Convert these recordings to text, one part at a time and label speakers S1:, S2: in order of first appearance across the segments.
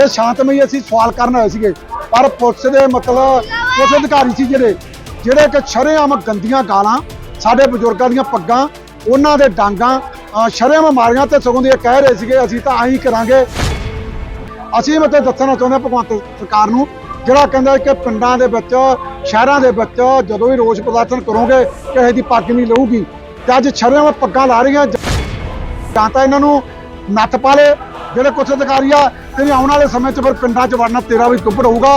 S1: ਇਹ ਸ਼ਾਂਤਮਈ ਅਸੀਂ ਸਵਾਲ ਕਰਨ ਆਏ ਸੀਗੇ। ਪਰ ਪੁਲਿਸ ਦੇ ਮਤਲਬ ਪੁਲਿਸ ਅਧਿਕਾਰੀ ਸੀ ਜਿਹੜੇ ਜਿਹੜੇ ਕਿ ਸ਼ਰੇਆਮ ਗੰਦੀਆਂ ਗਾਲਾਂ, ਸਾਡੇ ਬਜ਼ੁਰਗਾਂ ਦੀਆਂ ਪੱਗਾਂ, ਉਹਨਾਂ ਦੇ ਡਾਂਗਾਂ ਸ਼ਰੇਆਮ ਮਾਰੀਆਂ ਤੇ ਸਗੋਂ ਦੀ ਕਹਿ ਰਹੇ ਸੀਗੇ, ਅਸੀਂ ਤਾਂ ਆਹੀ ਕਰਾਂਗੇ। ਅਸੀਂ ਮਤਲਬ ਦੱਸਣਾ ਚਾਹੁੰਦੇ ਹਾਂ ਭਗਵੰਤ ਸਰਕਾਰ ਨੂੰ, ਜਿਹੜਾ ਕਹਿੰਦਾ ਕਿ ਪਿੰਡਾਂ ਦੇ ਵਿੱਚ, ਸ਼ਹਿਰਾਂ ਦੇ ਵਿੱਚ ਜਦੋਂ ਵੀ ਰੋਸ ਪ੍ਰਦਰਸ਼ਨ ਕਰੋਗੇ, ਕਿਸੇ ਦੀ ਪੱਗ ਨਹੀਂ ਲਊਗੀ। ਤੇ ਅੱਜ ਸ਼ਰੇਆਮ ਪੱਗਾਂ ਲਾ ਰਹੀਆਂ, ਜਾਂ ਤਾਂ ਇਹਨਾਂ ਨੂੰ ਨੱਥ ਪਾ ਲੇ ਜਿਹੜੇ ਕੁਛ ਅਧਿਕਾਰੀ ਆ ਤੇ ਆਉਣ ਵਾਲੇ ਸਮੇਂ 'ਚ ਫਿਰ ਪਿੰਡਾਂ 'ਚ ਵੜਨਾ ਤੇਰਾ ਵੀ ਦੁੱਬੜ ਹੋਊਗਾ।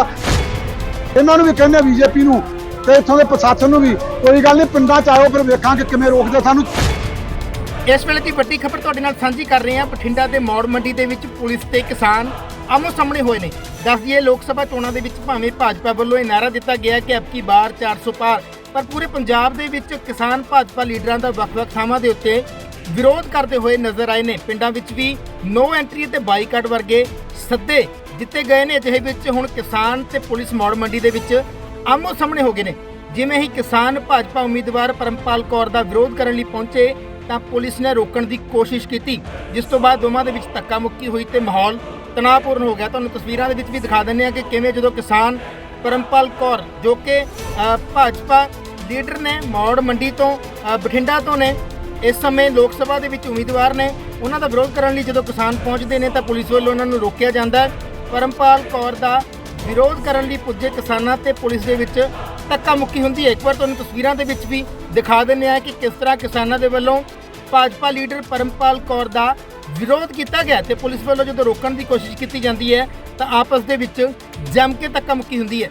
S1: ਇਹਨਾਂ ਨੂੰ ਵੀ ਕਹਿੰਦੇ ਬੀਜੇਪੀ ਨੂੰ ਤੇ ਇੱਥੋਂ ਦੇ ਪ੍ਰਸ਼ਾਸਨ ਨੂੰ ਵੀ। ਕੋਈ ਗੱਲ ਨਹੀਂ, ਪਿੰਡਾਂ 'ਚ ਆਇਓ, ਫਿਰ ਵੇਖਾਂਗੇ ਕਿਵੇਂ ਰੋਕਦੇ ਸਾਨੂੰ।
S2: ਇਸ ਵੇਲੇ ਦੀ ਵੱਡੀ ਖਬਰ ਤੁਹਾਡੇ ਨਾਲ ਸਾਂਝੀ ਕਰ ਰਹੇ ਹਾਂ। ਬਠਿੰਡਾ ਦੇ ਮੌੜ ਮੰਡੀ ਦੇ ਵਿੱਚ ਪੁਲਿਸ ਤੇ ਕਿਸਾਨ ਆਮੋ ਸਾਹਮਣੇ ਹੋਏ ਨੇ। ਦੱਸ ਦਈਏ, ਲੋਕ ਸਭਾ ਚੋਣਾਂ ਦੇ ਵਿੱਚ ਭਾਵੇਂ ਭਾਜਪਾ ਵੱਲੋਂ ਇਹ ਨਾਰਾ ਦਿੱਤਾ ਗਿਆ ਕਿ ਅਬਕੀ ਬਾਰ 400 ਪਾਰ, ਪਰ ਪੂਰੇ ਪੰਜਾਬ ਦੇ ਵਿੱਚ ਕਿਸਾਨ, ਭਾਜਪਾ ਲੀਡਰਾਂ ਦਾ ਵੱਖ-ਵੱਖ ਥਾਵਾਂ ਦੇ ਉੱਤੇ ਵਿਰੋਧ ਕਰਦੇ ਹੋਏ ਨਜ਼ਰ ਆਏ ਨੇ। ਪਿੰਡਾਂ ਵਿੱਚ ਵੀ ਨੋ ਐਂਟਰੀ ਅਤੇ ਬਾਈਕਾਟ ਵਰਗੇ ਸੱਦੇ ਦਿੱਤੇ ਗਏ ਨੇ। ਅਜਿਹੇ ਵਿੱਚ ਹੁਣ ਕਿਸਾਨ ਤੇ ਪੁਲਿਸ ਮੌੜ ਮੰਡੀ ਦੇ ਵਿੱਚ ਆਮੋ ਸਾਹਮਣੇ ਹੋ ਗਏ ਨੇ। ਜਿਵੇਂ ਹੀ ਕਿਸਾਨ ਭਾਜਪਾ ਉਮੀਦਵਾਰ ਪਰਮਪਾਲ ਕੌਰ ਦਾ ਵਿਰੋਧ ਕਰਨ ਲਈ ਪਹੁੰਚੇ, ਤਾਂ ਪੁਲਿਸ ਨੇ ਰੋਕਣ ਦੀ ਕੋਸ਼ਿਸ਼ ਕੀਤੀ, ਜਿਸ ਤੋਂ ਬਾਅਦ ਦੋਵਾਂ ਦੇ ਵਿੱਚ ਧੱਕਾ ਮੁੱਕੀ ਹੋਈ ਤੇ ਮਾਹੌਲ ਤਣਾਅਪੂਰਨ ਹੋ ਗਿਆ। ਤੁਹਾਨੂੰ ਤਸਵੀਰਾਂ ਦੇ ਵਿੱਚ ਵੀ ਦਿਖਾ ਦਿੰਦੇ ਆ ਕਿ ਕਿਵੇਂ ਜਦੋਂ ਕਿਸਾਨ ਪਰਮਪਾਲ ਕੌਰ, ਜੋ ਕਿ ਭਾਜਪਾ ਲੀਡਰ ਨੇ ਮੌੜ ਮੰਡੀ ਤੋਂ ਬਠਿੰਡਾ ਤੋਂ ਨੇ ਇਸ ਸਮੇਂ ਲੋਕ ਸਭਾ ਦੇ ਵਿੱਚ ਉਮੀਦਵਾਰ ਨੇ ਉਹਨਾਂ ਦਾ ਵਿਰੋਧ ਕਰਨ ਲਈ ਜਦੋਂ ਕਿਸਾਨ ਪਹੁੰਚਦੇ ਨੇ ਤਾਂ ਪੁਲਿਸ ਵੱਲੋਂ ਉਹਨਾਂ ਨੂੰ ਰੋਕਿਆ ਜਾਂਦਾ ਪਰਮਪਾਲ ਕੌਰ ਦਾ ਵਿਰੋਧ ਕਰਨ ਲਈ ਪੁੱਜੇ ਕਿਸਾਨਾਂ ਤੇ ਪੁਲਿਸ ਦੇ ਵਿੱਚ ਧੱਕਾ ਮੁੱਕੀ ਹੁੰਦੀ ਹੈ। ਇੱਕ ਵਾਰ ਤੁਹਾਨੂੰ ਤਸਵੀਰਾਂ ਦੇ ਵਿੱਚ ਵੀ ਦਿਖਾ ਦਿੰਦੇ ਆ ਕਿ ਕਿਸ ਤਰ੍ਹਾਂ ਕਿਸਾਨਾਂ ਦੇ ਵੱਲੋਂ ਭਾਜਪਾ ਲੀਡਰ ਪਰਮਪਾਲ ਕੌਰ ਦਾ ਵਿਰੋਧ ਕੀਤਾ ਗਿਆ ਤੇ ਪੁਲਿਸ ਵੱਲੋਂ ਜਦੋਂ ਰੋਕਣ ਦੀ ਕੋਸ਼ਿਸ਼ ਕੀਤੀ ਜਾਂਦੀ ਹੈ ਤਾਂ ਆਪਸ ਦੇ ਵਿੱਚ ਜੰਮ ਕੇ ਧੱਕਾ ਮੁੱਕੀ ਹੁੰਦੀ ਹੈ।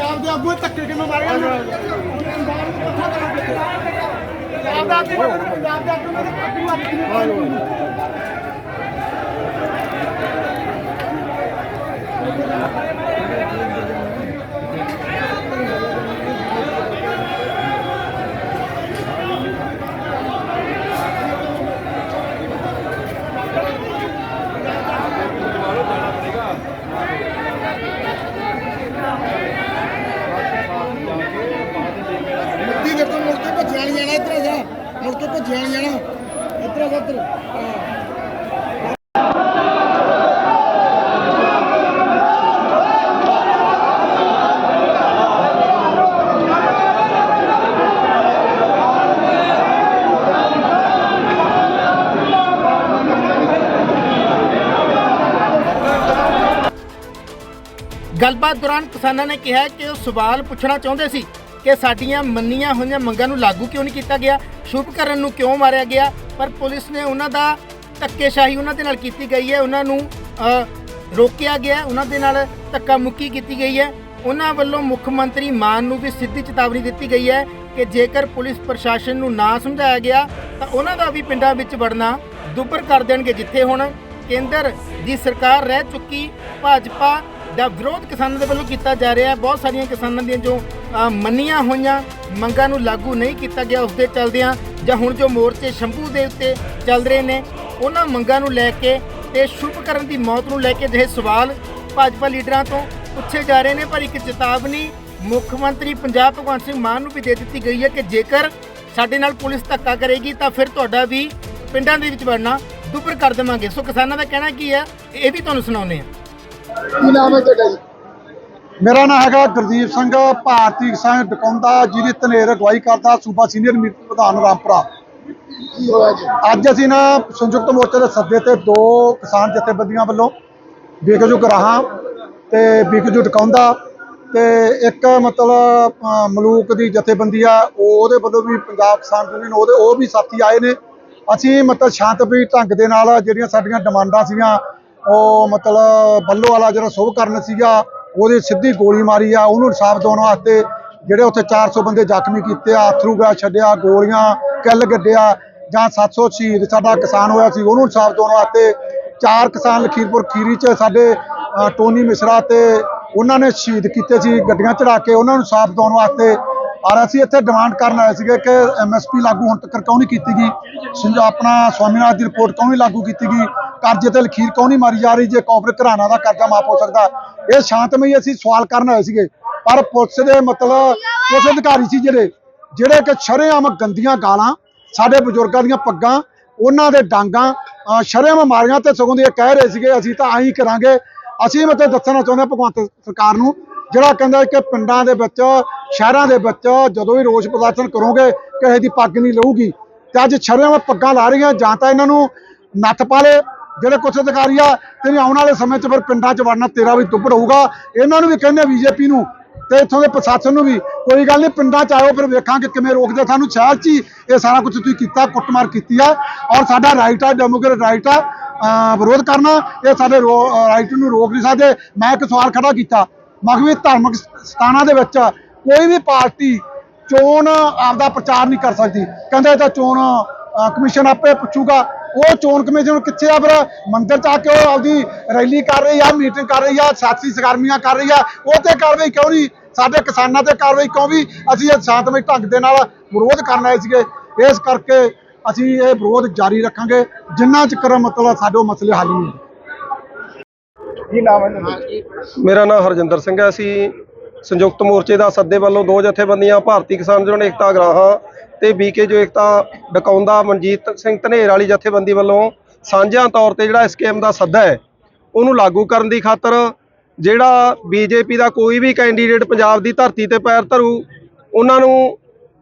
S1: ਪੰਜਾਬ ਦੇ ਆਗੂ ਧੱਕੇ ਕਿਵੇਂ ਮਾਰਿਆ ਪੰਜਾਬ ਨੂੰ ਇਕੱਠਾ ਕਰਾਂਗੇ ਪੰਜਾਬ ਦਾ ਆਗੂ ਪੰਜਾਬ ਦੇ ਆਗੂ ਮੇਰੇ। ਆਗੂ ਆ ਕਿਵੇਂ ਮੁੱਦੀ ਦੇ ਤੋਂ ਮੁੜ ਕੇ ਭੱਜਿਆ ਨਹੀਂ ਜਾਣਾ ਇੱਧਰ ਆ ਜਾ ਮੁੜ ਕੇ ਭੱਜਿਆ ਨਹੀਂ ਜਾਣਾ ਇੱਧਰ ਆ ਜਾ ਇੱਧਰ ਹਾਂ।
S2: ਗੱਲਬਾਤ ਦੌਰਾਨ ਕਿਸਾਨਾਂ ਨੇ ਕਿਹਾ ਕਿ ਉਹ ਸਵਾਲ ਪੁੱਛਣਾ ਚਾਹੁੰਦੇ ਸੀ ਕਿ ਸਾਡੀਆਂ ਮੰਨੀਆਂ ਹੋਈਆਂ ਮੰਗਾਂ ਨੂੰ ਲਾਗੂ ਕਿਉਂ ਨਹੀਂ ਕੀਤਾ ਗਿਆ, ਸ਼ੁਭਕਰਨ ਨੂੰ ਕਿਉਂ ਮਾਰਿਆ ਗਿਆ, ਪਰ ਪੁਲਿਸ ਨੇ ਉਹਨਾਂ ਦਾ ਧੱਕੇਸ਼ਾਹੀ ਉਹਨਾਂ ਦੇ ਨਾਲ ਕੀਤੀ ਗਈ ਹੈ, ਉਹਨਾਂ ਨੂੰ ਰੋਕਿਆ ਗਿਆ, ਉਹਨਾਂ ਦੇ ਨਾਲ ਧੱਕਾ ਮੁੱਕੀ ਕੀਤੀ ਗਈ ਹੈ। ਉਹਨਾਂ ਵੱਲੋਂ ਮੁੱਖ ਮੰਤਰੀ ਮਾਨ ਨੂੰ ਵੀ ਸਿੱਧੀ ਚੇਤਾਵਨੀ ਦਿੱਤੀ ਗਈ ਹੈ ਕਿ ਜੇਕਰ ਪੁਲਿਸ ਪ੍ਰਸ਼ਾਸਨ ਨੂੰ ਨਾ ਸਮਝਾਇਆ ਗਿਆ, ਤਾਂ ਉਹਨਾਂ ਦਾ ਵੀ ਪਿੰਡਾਂ ਵਿੱਚ ਵੜਨਾ ਦੁੱਬਰ ਕਰ ਦੇਣਗੇ ਜਿੱਥੇ ਹੁਣ ਕੇਂਦਰ ਦੀ ਸਰਕਾਰ ਰਹਿ ਚੁੱਕੀ ਭਾਜਪਾ ਦਾ ਵਿਰੋਧ ਕਿਸਾਨਾਂ ਦੇ ਵੱਲੋਂ ਕੀਤਾ ਜਾ ਰਿਹਾ ਹੈ। ਬਹੁਤ ਸਾਰੀਆਂ ਕਿਸਾਨਾਂ ਦੀਆਂ ਜੋ ਮੰਨੀਆਂ ਹੋਈਆਂ ਮੰਗਾਂ ਨੂੰ ਲਾਗੂ ਨਹੀਂ ਕੀਤਾ ਗਿਆ ਉਸ ਦੇ ਚੱਲਦਿਆਂ ਜਾਂ ਹੁਣ ਜੋ ਮੋਰਚੇ ਸ਼ੰਭੂ ਦੇ ਉੱਤੇ ਚੱਲ ਰਹੇ ਨੇ, ਉਹਨਾਂ ਮੰਗਾਂ ਨੂੰ ਲੈ ਕੇ ਤੇ ਸ਼ੁਭਕਰਨ ਦੀ ਮੌਤ ਨੂੰ ਲੈ ਕੇ ਜਿਹੇ ਸਵਾਲ ਭਾਜਪਾ ਲੀਡਰਾਂ ਤੋਂ ਪੁੱਛੇ ਜਾ ਰਹੇ ਨੇ, ਪਰ ਇੱਕ ਚੇਤਾਵਨੀ ਮੁੱਖ ਮੰਤਰੀ ਪੰਜਾਬ ਭਗਵੰਤ ਸਿੰਘ ਮਾਨ ਨੂੰ ਵੀ ਦੇ ਦਿੱਤੀ ਗਈ ਹੈ ਕਿ ਜੇਕਰ ਸਾਡੇ ਨਾਲ ਪੁਲਿਸ ਧੱਕਾ ਕਰੇਗੀ ਤਾਂ ਫਿਰ ਤੁਹਾਡਾ ਵੀ ਪਿੰਡਾਂ ਦੇ ਵਿੱਚ ਵੜਨਾ ਦੁੱਬਰ ਕਰ ਦੇਵਾਂਗੇ। ਸੋ ਕਿਸਾਨਾਂ ਦਾ ਕਹਿਣਾ ਕੀ ਹੈ, ਇਹ ਵੀ ਤੁਹਾਨੂੰ ਸੁਣਾਉਂਦੇ ਹਾਂ।
S3: ਕੀ ਨਾਮ ਹੈ ਤੁਹਾਡਾ ਜੀ?
S1: ਮੇਰਾ ਨਾਮ ਹੈਗਾ ਗੁਰਦੀਪ ਸਿੰਘ ਭਾਰਤੀ ਕਿਸਾਨ ਡਕੌਂਦਾ ਜਿਹਦੀ ਧਨੇਰ ਅਗਵਾਈ ਕਰਦਾ ਸੂਬਾ ਸੀਨੀਅਰ ਮੀਤ ਪ੍ਰਧਾਨ ਰਾਮਪੁਰਾ। ਅੱਜ ਅਸੀਂ ਨਾ ਸੰਯੁਕਤ ਮੋਰਚੇ ਦੇ ਸੱਦੇ ਤੇ ਦੋ ਕਿਸਾਨ ਜਥੇਬੰਦੀਆਂ ਵੱਲੋਂ ਬਿਕਜੂ ਗਰਾਹਾਂ ਤੇ ਬਿਕਜੂ ਟਕਾਉਂਦਾ ਤੇ ਇੱਕ ਮਤਲਬ ਮਲੂਕ ਦੀ ਜਥੇਬੰਦੀ ਆ ਉਹ- ਉਹਦੇ ਵੱਲੋਂ ਵੀ ਪੰਜਾਬ ਕਿਸਾਨ ਯੂਨੀਅਨ ਉਹਦੇ ਉਹ ਵੀ ਸਾਥੀ ਆਏ ਨੇ। ਅਸੀਂ ਮਤਲਬ ਸ਼ਾਂਤਮਈ ਢੰਗ ਦੇ ਨਾਲ ਜਿਹੜੀਆਂ ਸਾਡੀਆਂ ਡਿਮਾਂਡਾਂ ਸੀਗੀਆਂ ਉਹ ਮਤਲਬ ਬੱਲੋ ਵਾਲਾ ਜਿਹੜਾ ਸ਼ੁਭ ਕਰਨ ਸੀਗਾ, ਉਹਦੇ ਸਿੱਧੀ ਗੋਲੀ ਮਾਰੀ ਆ, ਉਹਨੂੰ ਇਨਸਾਫ ਦਿਵਾਉਣ ਵਾਸਤੇ ਜਿਹੜੇ ਉੱਥੇ 400 ਬੰਦੇ ਜ਼ਖਮੀ ਕੀਤੇ ਆ ਅਥਰੂ ਗੈਸ ਛੱਡਿਆ, ਗੋਲੀਆਂ, ਕਿੱਲ ਗੱਡਿਆ, ਜਾਂ 700 ਸ਼ਹੀਦ ਸਾਡਾ ਕਿਸਾਨ ਹੋਇਆ ਸੀ, ਉਹਨੂੰ ਇਨਸਾਫ ਦਿਵਾਉਣ ਵਾਸਤੇ ਚਾਰ ਕਿਸਾਨ ਲਖੀਰਪੁਰ ਖੀਰੀ ਚ ਸਾਡੇ ਟੋਨੀ ਮਿਸ਼ਰਾ ਤੇ ਉਹਨਾਂ ਨੇ ਸ਼ਹੀਦ ਕੀਤੇ ਸੀ, ਗੱਡੀਆਂ ਚੜਾ ਕੇ ਉਹਨਾਂ ਨੂੰ ਇਨਸਾਫ ਦਿਵਾਉਣ ਵਾਸਤੇ ਔਰ ਅਸੀਂ ਇੱਥੇ ਡਿਮਾਂਡ ਕਰਨ ਆਏ ਸੀਗੇ ਕਿ ਐਮਐਸਪੀ ਲਾਗੂ ਹੁਣ ਤੱਕ ਕਿਉਂ ਨਹੀਂ ਕੀਤੀ ਗਈ? ਸੰਜ- ਆਪਣਾ ਸਵਾਮੀਨਾਥਨ ਦੀ ਰਿਪੋਰਟ ਕਿਉਂ ਨਹੀਂ ਲਾਗੂ ਕੀਤੀ ਗਈ? ਕਰਜ਼ੇ ਤੇ ਲਖੀਰ ਕਿਉਂ ਨਹੀਂ ਮਾਰੀ ਜਾ ਰਹੀ ਜੇ ਕਾਰਪੋਰੇਟ ਘਰਾਣਾ ਦਾ ਕਰਜ਼ਾ ਮਾਫ ਹੋ ਸਕਦਾ? ਇਹ ਸ਼ਾਂਤਮਈ ਅਸੀਂ ਸਵਾਲ ਕਰਨ ਆਏ ਸੀਗੇ। ਪਰ ਪੁਲਿਸ ਦੇ ਮਤਲਬ ਪੁਲਿਸ ਅਧਿਕਾਰੀ ਸੀ ਜਿਹੜੇ ਜਿਹੜੇ ਕਿ ਸ਼ਰੇਆਮ ਗੰਦੀਆਂ ਗਾਲਾਂ, ਸਾਡੇ ਬਜ਼ੁਰਗਾਂ ਦੀਆਂ ਪੱਗਾਂ, ਉਹਨਾਂ ਦੇ ਡਾਂਗਾਂ ਸ਼ਰੇਆਮ ਮਾਰੀਆਂ ਤੇ ਸਗੋਂ ਦੀ ਇਹ ਕਹਿ ਰਹੇ ਸੀਗੇ, ਅਸੀਂ ਤਾਂ ਆਹੀ ਕਰਾਂਗੇ। ਅਸੀਂ ਮਤਲਬ ਦੱਸਣਾ ਚਾਹੁੰਦੇ ਹਾਂ ਭਗਵੰਤ ਸਰਕਾਰ ਨੂੰ ਜਿਹੜਾ ਕਹਿੰਦਾ ਕਿ ਪਿੰਡਾਂ ਦੇ ਵਿੱਚ, ਸ਼ਹਿਰਾਂ ਦੇ ਵਿੱਚ ਜਦੋਂ ਵੀ ਰੋਸ ਪ੍ਰਦਰਸ਼ਨ ਕਰੋਗੇ, ਕਿਸੇ ਦੀ ਪੱਗ ਨਹੀਂ ਲਊਗੀ। ਤੇ ਅੱਜ ਸ਼ਰੇਆਮ ਪੱਗਾਂ ਲਾ ਰਹੀਆਂ, ਜਾਂ ਤਾਂ ਇਹਨਾਂ ਨੂੰ ਨੱਥ ਪਾ ਲੇ, ਜਿਹੜੇ ਕੁਛ ਅਧਿਕਾਰੀ ਆ, ਤੇ ਆਉਣ ਵਾਲੇ ਸਮੇਂ 'ਚ ਫਿਰ ਪਿੰਡਾਂ 'ਚ ਵੜਨਾ ਤੇਰਾ ਵੀ ਦੁੱਬੜ ਹੋਊਗਾ। ਇਹਨਾਂ ਨੂੰ ਵੀ ਕਹਿੰਦੇ ਬੀਜੇਪੀ ਨੂੰ, ਤੇ ਇੱਥੋਂ ਦੇ ਪ੍ਰਸ਼ਾਸਨ ਨੂੰ ਵੀ। ਕੋਈ ਗੱਲ ਨਹੀਂ, ਪਿੰਡਾਂ 'ਚ ਆਇਓ, ਫਿਰ ਵੇਖਾਂਗੇ ਕਿਵੇਂ ਰੋਕਦੇ ਸਾਨੂੰ। ਸ਼ਹਿਰ 'ਚ ਹੀ ਇਹ ਸਾਰਾ ਕੁਝ ਤੁਸੀਂ ਕੀਤਾ, ਕੁੱਟਮਾਰ ਕੀਤੀ ਆ। ਔਰ ਸਾਡਾ ਰਾਈਟ ਆ, ਡੈਮੋਕ੍ਰੇਟ ਰਾਈਟ ਆ ਵਿਰੋਧ ਕਰਨਾ। ਇਹ ਸਾਡੇ ਰਾਈਟ ਨੂੰ ਰੋਕ ਨਹੀਂ ਸਕਦੇ। ਮੈਂ ਇੱਕ ਸਵਾਲ ਖੜਾ ਕੀਤਾ। ਮਖਵੀ ਧਾਰਮਿਕ ਸਥਾਨਾਂ ਦੇ ਵਿੱਚ ਕੋਈ ਵੀ ਪਾਰਟੀ ਚੋਣ ਆਪਦਾ ਪ੍ਰਚਾਰ ਨਹੀਂ ਕਰ ਸਕਦੀ। ਕਹਿੰਦੇ ਤਾਂ ਚੋਣ ਕਮਿਸ਼ਨ ਆਪੇ ਪੁੱਛੂਗਾ, ਉਹ ਚੋਣ ਕਮਿਸ਼ਨ ਕਿੱਥੇ ਆ ਫਿਰ? ਮੰਦਰ ਚ ਆ ਕੇ ਉਹ ਆਪਦੀ ਰੈਲੀ ਕਰ ਰਹੀ ਆ, ਮੀਟਿੰਗ ਕਰ ਰਹੀ ਆ ਸਿਆਸੀ ਸਰਗਰਮੀਆਂ ਕਰ ਰਹੀ ਆ। ਉਹ ਤੇ ਕਾਰਵਾਈ ਕਿਉਂ ਨਹੀਂ? ਸਾਡੇ ਕਿਸਾਨਾਂ ਤੇ ਕਾਰਵਾਈ ਕਿਉਂ ਵੀ ਅਸੀਂ ਇਹ ਸ਼ਾਂਤਮਈ ਢੰਗ ਦੇ ਨਾਲ ਵਿਰੋਧ ਕਰਨ ਆਏ ਸੀਗੇ। ਇਸ ਕਰਕੇ ਅਸੀਂ ਇਹ ਵਿਰੋਧ ਜਾਰੀ ਰੱਖਾਂਗੇ। ਜਿੰਨਾ ਚਿਰ ਮਤਲਬ ਸਾਡੇ ਮਸਲੇ ਹੱਲ ਨਹੀਂ
S3: ਕੀ ਨਾਮ ਹੈ ਤੁਹਾਡਾ
S4: ਮੇਰਾ ਨਾਮ ਹਰਜਿੰਦਰ ਸਿੰਘ ਹੈ। ਅਸੀਂ ਸੰਯੁਕਤ ਮੋਰਚੇ ਦਾ ਸੱਦੇ ਵੱਲੋਂ ਦੋ ਜਥੇਬੰਦੀਆਂ ਭਾਰਤੀ ਕਿਸਾਨ ਯੂਨੀਅਨ ਏਕਤਾ ਗਰਾਹਾਂ ਤੇ ਬੀਕੇ ਜੋ ਏਕਤਾ ਡਕਾਉਂਦਾ ਮਨਜੀਤ ਸਿੰਘ ਧਨੇਰ ਵਾਲੀ ਜਥੇਬੰਦੀ ਵੱਲੋਂ ਸਾਂਝਿਆਂ ਤੌਰ ਤੇ ਜਿਹੜਾ ਸਕੀਮ ਦਾ ਸੱਦਾ ਹੈ ਉਹਨੂੰ ਲਾਗੂ ਕਰਨ ਦੀ ਖਾਤਰ ਜਿਹੜਾ ਬੀਜੇਪੀ ਦਾ ਕੋਈ ਵੀ ਕੈਂਡੀਡੇਟ ਪੰਜਾਬ ਦੀ ਧਰਤੀ ਤੇ ਪੈਰ ਧਰੂ ਉਹਨਾਂ ਨੂੰ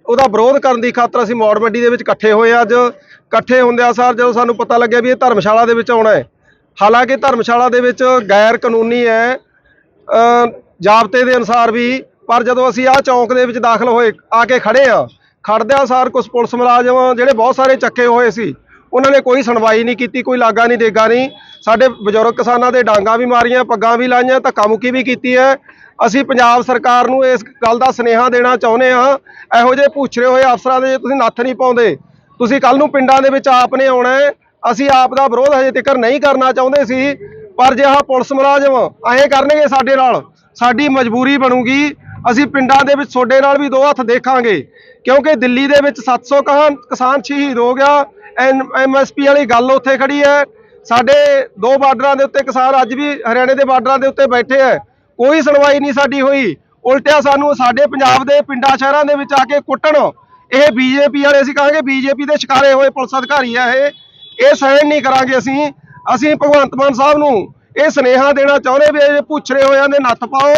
S4: ਉਹਦਾ ਵਿਰੋਧ ਕਰਨ ਦੀ ਖਾਤਰ ਅਸੀਂ ਮੌੜ ਮੰਡੀ ਦੇ ਵਿੱਚ ਇਕੱਠੇ ਹੋਏ ਅੱਜ। ਇਕੱਠੇ ਹੁੰਦਿਆਂ ਸਾਰ ਜਦੋਂ ਸਾਨੂੰ ਪਤਾ ਲੱਗਿਆ ਵੀ ਇਹ ਧਰਮਸ਼ਾਲਾ ਦੇ ਵਿੱਚ ਆਉਣਾ ਹੈ ਹਾਲਾਂਕਿ ਧਰਮਸ਼ਾਲਾ ਦੇ ਵਿੱਚ ਗੈਰ ਕਾਨੂੰਨੀ ਹੈ ਅ, ਜ਼ਾਬਤੇ ਦੇ ਅਨੁਸਾਰ ਵੀ ਪਰ ਜਦੋਂ ਅਸੀਂ ਆਹ ਚੌਂਕ ਦੇ ਵਿੱਚ ਦਾਖਲ ਹੋਏ ਆ ਕੇ ਖੜੇ ਆ ਖੜਦਿਆਂ ਸਾਰ ਕੁਝ ਪੁਲਿਸ ਮੁਲਾਜ਼ਮ ਜਿਹੜੇ ਬਹੁਤ ਸਾਰੇ ਚੱਕੇ ਹੋਏ ਸੀ ਉਹਨਾਂ ਨੇ ਕੋਈ ਸੁਣਵਾਈ ਨਹੀਂ ਕੀਤੀ ਕੋਈ ਲਾਗਾ ਨਹੀਂ ਦੇਗਾ ਨਹੀਂ। ਸਾਡੇ ਬਜ਼ੁਰਗ ਕਿਸਾਨਾਂ ਦੇ ਡਾਂਗਾ ਵੀ ਮਾਰੀਆਂ ਪੱਗਾਂ ਵੀ ਲਾਈਆਂ ਧੱਕਾ ਮੁੱਕੀ ਵੀ ਕੀਤੀ ਹੈ। ਅਸੀਂ ਪੰਜਾਬ ਸਰਕਾਰ ਨੂੰ ਇਸ ਗੱਲ ਦਾ ਸੁਨੇਹਾ ਦੇਣਾ ਚਾਹੁੰਦੇ ਹਾਂ। ਇਹੋ ਜਿਹੇ ਪੁੱਛਰੇ ਹੋਏ ਅਫਸਰਾਂ ਦੇ ਜੇ ਤੁਸੀਂ ਨੱਥ ਨਹੀਂ ਪਾਉਂਦੇ। ਤੁਸੀਂ ਕੱਲ ਨੂੰ ਪਿੰਡਾਂ ਦੇ ਵਿੱਚ ਆਪ ਨੇ ਆਉਣਾ ਹੈ। ਅਸੀਂ ਆਪ ਦਾ ਵਿਰੋਧ ਹਜੇ ਤੱਕ ਨਹੀਂ ਕਰਨਾ ਚਾਹੁੰਦੇ ਸੀ, ਪਰ ਜੇ ਆਹ ਪੁਲਿਸ ਮੁਲਾਜ਼ਮ ਐਂ ਕਰਨਗੇ ਸਾਡੇ ਨਾਲ, ਸਾਡੀ ਮਜਬੂਰੀ ਬਣੂਗੀ। ਅਸੀਂ ਪਿੰਡਾਂ ਦੇ ਵਿੱਚ ਤੁਹਾਡੇ ਨਾਲ ਵੀ ਦੋ ਹੱਥ ਦੇਖਾਂਗੇ, ਕਿਉਂਕਿ ਦਿੱਲੀ ਦੇ ਵਿੱਚ 700 ਕਹਾਨ ਕਿਸਾਨ ਸ਼ਹੀਦ ਹੋ ਗਿਆ। ਐਮਐਸਪੀ ਵਾਲੀ ਗੱਲ ਉੱਥੇ ਖੜੀ ਹੈ। ਸਾਡੇ ਦੋ ਬਾਰਡਰਾਂ ਦੇ ਉੱਤੇ ਕਿਸਾਨ ਅੱਜ ਵੀ ਹਰਿਆਣੇ ਦੇ ਬਾਰਡਰਾਂ ਦੇ ਉੱਤੇ ਬੈਠੇ ਹੈ। ਕੋਈ ਸੁਣਵਾਈ ਨਹੀਂ ਸਾਡੀ ਹੋਈ। ਉਲਟਿਆ ਸਾਨੂੰ ਸਾਡੇ ਪੰਜਾਬ ਦੇ ਪਿੰਡਾਂ ਸ਼ਹਿਰਾਂ ਦੇ ਵਿੱਚ ਆ ਕੇ ਕੁੱਟਣ। ਇਹ ਬੀਜੇਪੀ ਵਾਲੇ ਅਸੀਂ ਕਹਾਂਗੇ, ਬੀਜੇਪੀ ਦੇ ਸ਼ਿਕਾਰੇ ਹੋਏ ਪੁਲਿਸ ਅਧਿਕਾਰੀ ਆ ਇਹ। ਇਹ ਸਹਿਣ ਨਹੀਂ ਕਰਾਂਗੇ ਅਸੀਂ ਅਸੀਂ ਭਗਵੰਤ ਮਾਨ ਸਾਹਿਬ ਨੂੰ ਇਹ ਸੁਨੇਹਾ ਦੇਣਾ ਚਾਹੁੰਦੇ ਵੀ ਇਹ ਪੁੱਛਰੇ ਹੋਇਆਂ ਦੇ ਨੱਥ ਪਾਓ,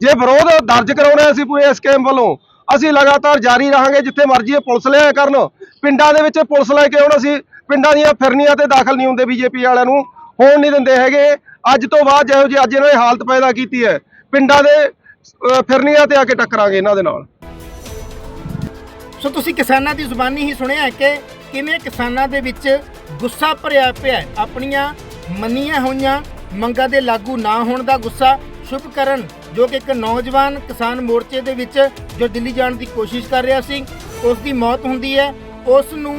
S4: ਜੇ ਵਿਰੋਧ ਦਰਜ ਕਰਾਉਣਾ ਅਸੀਂ ਪੂਰੇ ਸਕੀਮ ਵੱਲੋਂ, ਅਸੀਂ ਲਗਾਤਾਰ ਜਾਰੀ ਰਹਾਂਗੇ ਜਿੱਥੇ ਮਰਜ਼ੀ ਇਹ ਪੁਲਿਸ ਲਿਆ ਕਰਨ, ਪਿੰਡਾਂ ਦੇ ਵਿੱਚ ਪੁਲਿਸ ਲੈ ਕੇ ਆਉਣ, ਅਸੀਂ ਪਿੰਡਾਂ ਦੀਆਂ ਫਿਰਨੀਆਂ ਤੇ ਦਾਖਲ ਨਹੀਂ ਹੁੰਦੇ ਬੀਜੇਪੀ ਵਾਲਿਆਂ ਨੂੰ, ਹੋਣ ਨਹੀਂ ਦਿੰਦੇ ਹੈਗੇ, ਅੱਜ ਤੋਂ ਬਾਅਦ ਜਿਹੋ ਜਿਹੀ ਅੱਜ ਇਹਨਾਂ ਨੇ ਹਾਲਤ ਪੈਦਾ ਕੀਤੀ ਹੈ, ਪਿੰਡਾਂ ਦੇ ਫਿਰਨੀਆਂ ਤੇ ਆ ਕੇ ਟੱਕਰਾਂਗੇ ਇਹਨਾਂ ਦੇ ਨਾਲ।
S2: ਸੋ ਤੁਸੀਂ ਕਿਸਾਨਾਂ ਦੀ ਜ਼ੁਬਾਨੀ ਹੀ ਸੁਣਿਆ ਹੈ ਕਿ ਕਿਵੇਂ ਕਿਸਾਨਾਂ ਦੇ ਵਿੱਚ ਗੁੱਸਾ ਭਰਿਆ ਪਿਆ ਹੈ? ਆਪਣੀਆਂ ਮੰਨੀਆਂ ਹੋਈਆਂ ਮੰਗਾਂ ਦੇ ਲਾਗੂ ਨਾ ਹੋਣ ਦਾ ਗੁੱਸਾ ਸ਼ੁਭਕਰਨ ਜੋ ਕਿ ਇੱਕ ਨੌਜਵਾਨ ਕਿਸਾਨ ਮੋਰਚੇ ਦੇ ਵਿੱਚ ਜੋ ਦਿੱਲੀ ਜਾਣ ਦੀ ਕੋਸ਼ਿਸ਼ ਕਰ ਰਿਹਾ ਸੀ ਉਸ ਦੀ ਮੌਤ ਹੁੰਦੀ ਹੈ। ਉਸ ਨੂੰ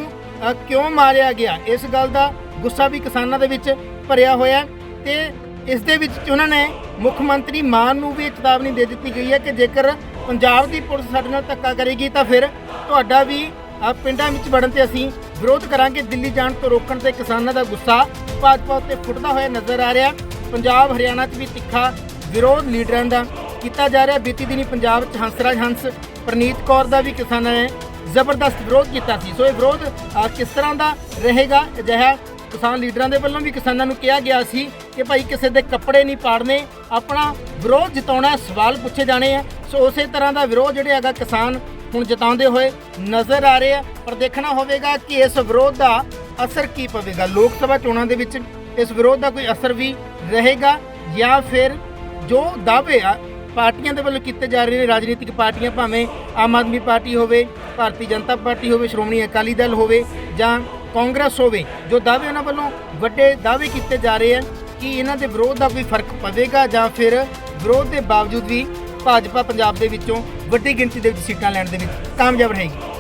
S2: ਕਿਉਂ ਮਾਰਿਆ ਗਿਆ? ਇਸ ਗੱਲ ਦਾ ਗੁੱਸਾ ਵੀ ਕਿਸਾਨਾਂ ਦੇ ਵਿੱਚ ਭਰਿਆ ਹੋਇਆ ਹੈ ਤੇ ਇਸ ਦੇ ਵਿੱਚ ਉਹਨਾਂ ਨੇ ਮੁੱਖ ਮੰਤਰੀ ਮਾਨ ਨੂੰ ਵੀ ਇਹ ਚੇਤਾਵਨੀ ਦੇ ਦਿੱਤੀ ਗਈ ਹੈ ਕਿ ਜੇਕਰ ਪੰਜਾਬ ਦੀ ਪੁਲਿਸ ਸਾਡੇ ਨਾਲ ਧੱਕਾ ਕਰੇਗੀ ਤਾਂ ਫਿਰ ਤੁਹਾਡਾ ਵੀ ਅ, ਪਿੰਡਾਂ ਵਿੱਚ ਵੜਨ ਤੇ ਅਸੀਂ ਵਿਰੋਧ ਕਰਾਂਗੇ। ਦਿੱਲੀ ਜਾਣ ਤੋਂ ਰੋਕਣ ਤੇ ਕਿਸਾਨਾਂ ਦਾ ਗੁੱਸਾ। ਭਾਜਪਾ ਉੱਤੇ ਫੁੱਟਦਾ ਹੋਇਆ ਨਜ਼ਰ ਆ ਰਿਹਾ। ਪੰਜਾਬ ਹਰਿਆਣਾ 'ਚ ਵੀ ਤਿੱਖਾ ਵਿਰੋਧ ਲੀਡਰਾਂ ਦਾ ਕੀਤਾ ਜਾ ਰਿਹਾ। ਬੀਤੀ ਦਿਨੀ ਪੰਜਾਬ 'ਚ ਹੰਸਰਾਜ ਹੰਸ, ਪ੍ਰਨੀਤ ਕੌਰ ਦਾ ਵੀ ਕਿਸਾਨਾਂ ਨੇ ਜ਼ਬਰਦਸਤ ਵਿਰੋਧ ਕੀਤਾ ਸੀ। ਸੋ ਇਹ ਵਿਰੋਧ ਕਿਸ ਤਰ੍ਹਾਂ ਦਾ ਰਹੇਗਾ? ਅਜਿਹਾ ਕਿਸਾਨ ਲੀਡਰਾਂ ਦੇ ਵੱਲੋਂ ਵੀ ਕਿਸਾਨਾਂ ਨੂੰ ਕਿਹਾ ਗਿਆ ਸੀ ਕਿ ਭਾਈ ਕਿਸੇ ਦੇ ਕੱਪੜੇ ਨਹੀਂ ਪਾੜਨੇ, ਆਪਣਾ ਵਿਰੋਧ ਜਿਤਾਉਣਾ ਸਵਾਲ ਪੁੱਛੇ ਜਾਣੇ ਆ। ਸੋ ਉਸੇ ਤਰ੍ਹਾਂ ਦਾ ਵਿਰੋਧ ਜਿਹੜੇ ਹੈਗਾ ਕਿਸਾਨ ਹੁਣ ਜਤਾਉਂਦੇ ਹੋਏ ਨਜ਼ਰ ਆ ਰਹੇ ਆ, ਪਰ ਦੇਖਣਾ ਹੋਵੇਗਾ ਕਿ ਇਸ ਵਿਰੋਧ ਦਾ ਅਸਰ ਕੀ ਪਵੇਗਾ। ਲੋਕ ਸਭਾ ਚੋਣਾਂ ਦੇ ਵਿੱਚ ਇਸ ਵਿਰੋਧ ਦਾ ਕੋਈ ਅਸਰ ਵੀ ਰਹੇਗਾ ਜਾਂ ਫਿਰ ਜੋ ਦਾਅਵੇ ਆ, ਪਾਰਟੀਆਂ ਦੇ ਵੱਲੋਂ ਕੀਤੇ ਜਾ ਰਹੇ ਨੇ, ਰਾਜਨੀਤਿਕ ਪਾਰਟੀਆਂ ਭਾਵੇਂ ਆਮ ਆਦਮੀ ਪਾਰਟੀ ਹੋਵੇ, ਭਾਰਤੀ ਜਨਤਾ ਪਾਰਟੀ ਹੋਵੇ, ਸ਼੍ਰੋਮਣੀ ਅਕਾਲੀ ਦਲ ਹੋਵੇ ਜਾਂ ਕਾਂਗਰਸ ਹੋਵੇ, ਜੋ ਦਾਅਵੇ ਉਹਨਾਂ ਵੱਲੋਂ ਵੱਡੇ ਦਾਅਵੇ ਕੀਤੇ ਜਾ ਰਹੇ ਆ ਕਿ ਇਹਨਾਂ ਦੇ ਵਿਰੋਧ ਦਾ ਕੋਈ ਫ਼ਰਕ ਪਵੇਗਾ ਜਾਂ ਫਿਰ ਵਿਰੋਧ ਦੇ ਬਾਵਜੂਦ ਵੀ ਭਾਜਪਾ ਪੰਜਾਬ ਦੇ ਵਿੱਚੋਂ ਵੱਡੀ ਗਿਣਤੀ ਦੇ ਵਿੱਚ ਸੀਟਾਂ ਲੈਣ ਦੇ ਵਿੱਚ ਕਾਮਯਾਬ ਰਹੇਗੀ।